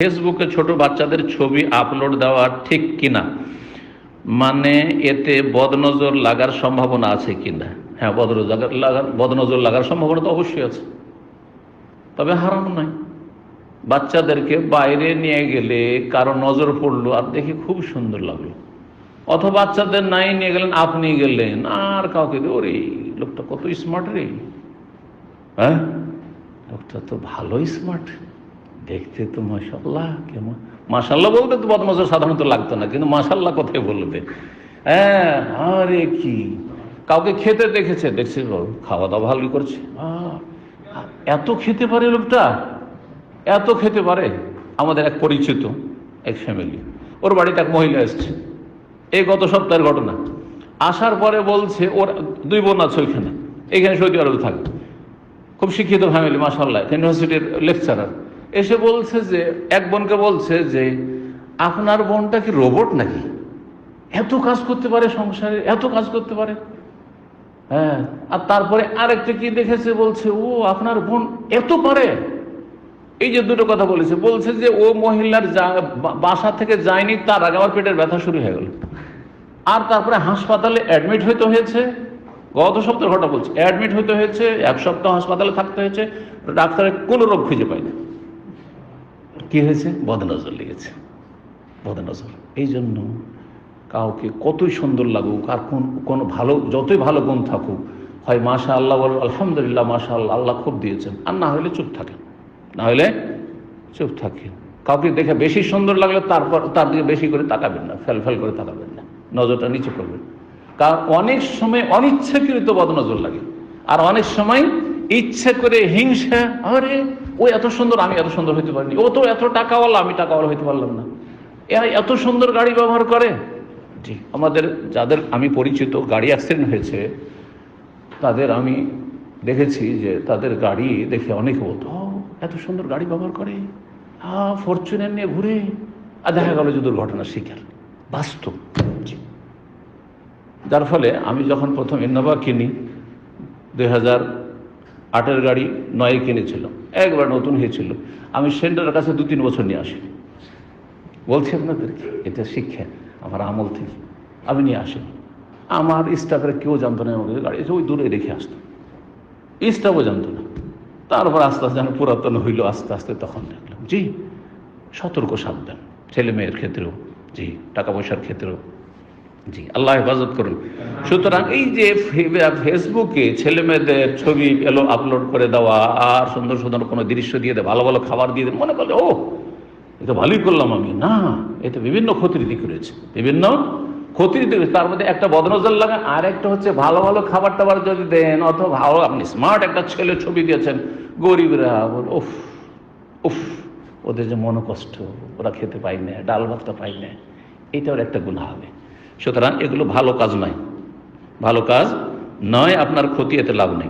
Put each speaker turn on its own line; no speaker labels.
ফেসবুকে ছোট বাচ্চাদের ছবি আপলোড দেওয়া ঠিক কিনা? মানে এতে বদনজর লাগার সম্ভাবনা আছে কিনা? হ্যাঁ বদনজর লাগার বদনজর লাগার সম্ভাবনা তো অবশ্যই আছে। তবে হারাম নয়। বাচ্চাদেরকে বাইরে নিয়ে গেলে কারও নজর পড়ল আর দেখে খুব সুন্দর লাগল। অথবা বাচ্চাদের নাই নিয়ে গেলেন, আপনি গেলেন, আর কাউকে ওরে, লোকটা কত স্মার্ট রে। হ্যাঁ? লোকটা তো ভালোই স্মার্ট দেখতে তো মাসাল্লাহ কেমন? মাসাল্লাহ বলতে তো বদমাজর সাধারণত লাগতো না, কিন্তু মাসাল্লাহ কোথায় বলতে হ্যাঁ আরে কি? কাউকে খেতে দেখেছে? দেখছে খাওয়া দাওয়া ভালোই করছে। এত খেতে পারে লোকটা? এত খেতে পারে? আমাদের এক পরিচিত, এক ফ্যামিলি ওর বাড়িতে এক মহিলা এসছে। এই গত সপ্তাহের ঘটনা। আসার পরে বলছে, ওর দুই বোন আছে ওইখানে। এইখানে সৌদি আরবে থাকে। খুব শিক্ষিত ফ্যামিলি মাসাল্লাহ ইউনিভার্সিটির লেকচারার এসে বলছে যে, এক বোনকে বলছে যে, আপনার বোনটা কি রোবট নাকি? এত কাজ করতে পারে সংসারে, এত কাজ করতে পারে? হ্যাঁ আর তারপরে আরেকটা কি দেখেছে? বলছে, ও, আপনার বোন এত পারে? এই যে দুটো কথা বলেছে। বলছে যে, ও মহিলার বাসা থেকে যায়নি, তার আগে আমার পেটের ব্যথা শুরু হয়ে গেল। আর তারপরে হাসপাতালে অ্যাডমিট হইতে হয়েছে। গত সপ্তাহের ঘটনা বলছে। অ্যাডমিট হইতে হয়েছে, এক সপ্তাহ হাসপাতালে থাকতে হয়েছে। ডাক্তারের কোনো রোগ খুঁজে পায়নি কি হয়েছে? বদনজর লেগেছে। বদনজর। এই জন্য কাউকে কতই সুন্দর লাগুক, আর কোন, কোনো ভালো, যতই ভালো গুণ থাকুক, হয় মাশা আল্লাহ বল, আলহামদুলিল্লাহ মাশা আল্লাহ আল্লাহ খুব দিয়েছেন। আর না হলে চুপ থাকেন না হলে চুপ থাকেন কাউকে দেখে বেশি সুন্দর লাগলে তারপর, তার দিকে বেশি করে তাকাবেন না, ফেল ফেল করে তাকাবেন না, নজরটা নিচে করবেন কারণ অনেক সময় অনিচ্ছাকৃত বদনজর লাগে। আর অনেক সময় ইচ্ছে করে হিংসা, আরে ও এত সুন্দর আমি এত সুন্দর হইতে পারিনি। ও তো এত টাকাওয়ালা আমি টাকাওয়ালা হইতে পারলাম না। এরা এত সুন্দর গাড়ি ব্যবহার করে। জি আমাদের যাদের আমি পরিচিত গাড়ি অ্যাক্সিডেন্ট হয়েছে তাদের আমি দেখেছি যে তাদের গাড়ি দেখে অনেকে বলতো "ও, এত সুন্দর গাড়ি ব্যবহার করে। হ্যাঁ ফরচুনার নিয়ে ঘুরে। আর দেখা গেল যে দুর্ঘটনার শিকার। বাস্তব। যার ফলে আমি যখন প্রথম ইনোভা কিনি দুই হাজার আটের গাড়ি নয়ে কিনেছিলাম একবার নতুন হয়েছিল। আমি সেন্টারের কাছে দু তিন বছর নিয়ে আসি বলছি আপনাদেরকে, এটা শিক্ষা, আমার আমল থেকে। আমি নিয়ে আসি আমার স্টাফের কেউ জানতো না আমাদের গাড়ি এসে ওই দূরে রেখে আসতো। স্টাফও জানতো না। তারপর আস্তে আস্তে যেন পুরাতন হইল, আস্তে আস্তে তখন দেখলাম, জি, সতর্ক সাবধান। ছেলে মেয়ের ক্ষেত্রেও, জি, টাকা পয়সার ক্ষেত্রেও। জি, আল্লাহ হেফাজত করুন। সুতরাং এই যে ফেসবুকে ছেলে মেয়েদের ছবি এলো, আপলোড করে দেওয়া, আর সুন্দর সুন্দর কোনো দৃশ্য দিয়ে দেয় ভালো ভালো খাবার দিয়ে দেয় মনে করলে ও এটা ভালোই করলাম আমি। না এটা বিভিন্ন ক্ষতির দিক রয়েছে। বিভিন্ন ক্ষতির দিক তার মধ্যে একটা বদনজর লাগা, আর একটা হচ্ছে ভালো ভালো খাবার টাবার যদি দেন, অথবা ভালো, আপনি স্মার্ট একটা ছেলে ছবি দিয়েছেন, গরিবরা উফ উফ, ওদের যে মনোকষ্ট, ওরা খেতে পাই না, ডাল ভাতটা পাই না, এটাও একটা গুণা হবে। সুতরাং এগুলো ভালো কাজ নয়। ভালো কাজ নয় আপনার ক্ষতি এতে লাভ নেই।